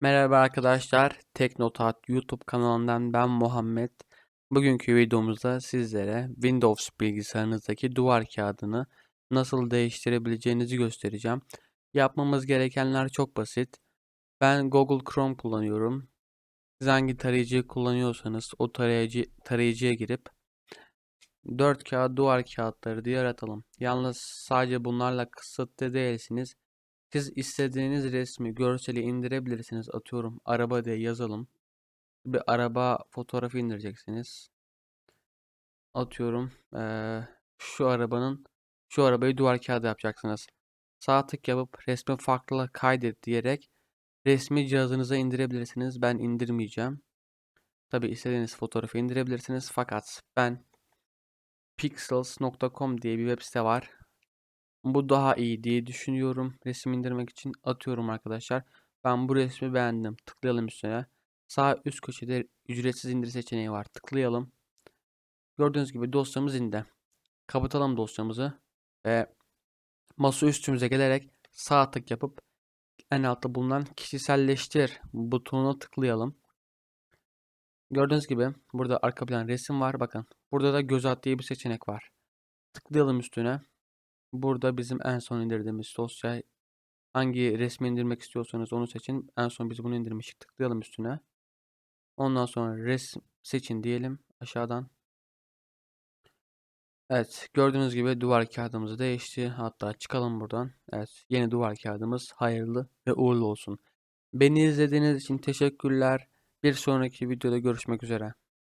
Merhaba arkadaşlar, Teknotat YouTube kanalından ben Muhammed. Bugünkü videomuzda sizlere Windows bilgisayarınızdaki duvar kağıdını nasıl değiştirebileceğinizi göstereceğim. Yapmamız gerekenler çok basit. Ben Google Chrome kullanıyorum. Siz hangi tarayıcıyı kullanıyorsanız o tarayıcı, tarayıcıya girip 4 kağıt duvar kağıtları diye yaratalım. Yalnız sadece bunlarla kısıtlı değilsiniz. Siz istediğiniz resmi, görseli indirebilirsiniz. Atıyorum araba diye yazalım. Bir araba fotoğrafı indireceksiniz. Atıyorum eee, şu arabanın şu arabayı duvar kağıdı yapacaksınız. Sağ tık yapıp resmi farklı kaydet diyerek resmi cihazınıza indirebilirsiniz. Ben indirmeyeceğim. Tabi istediğiniz fotoğrafı indirebilirsiniz. Fakat ben pixels.com diye bir web site var. Bu daha iyi diye düşünüyorum. Resim indirmek için atıyorum arkadaşlar. Ben bu resmi beğendim. Tıklayalım üstüne. Sağ üst köşede ücretsiz indir seçeneği var. Tıklayalım. Gördüğünüz gibi dosyamız indi. Kapatalım dosyamızı. Ve masa üstümüze gelerek sağ tık yapıp en altta bulunan kişiselleştir butonuna tıklayalım. Gördüğünüz gibi burada arka plan resim var. Bakın burada da göz at diye bir seçenek var. Tıklayalım üstüne. Burada bizim en son indirdiğimiz dosya hangi resmi indirmek istiyorsanız onu seçin. En son biz bunu indirmiştik. Tıklayalım üstüne. Ondan sonra resim seçin diyelim aşağıdan. Evet gördüğünüz gibi duvar kağıdımız değişti. Hatta çıkalım buradan. Evet yeni duvar kağıdımız hayırlı ve uğurlu olsun. Beni izlediğiniz için teşekkürler. Bir sonraki videoda görüşmek üzere.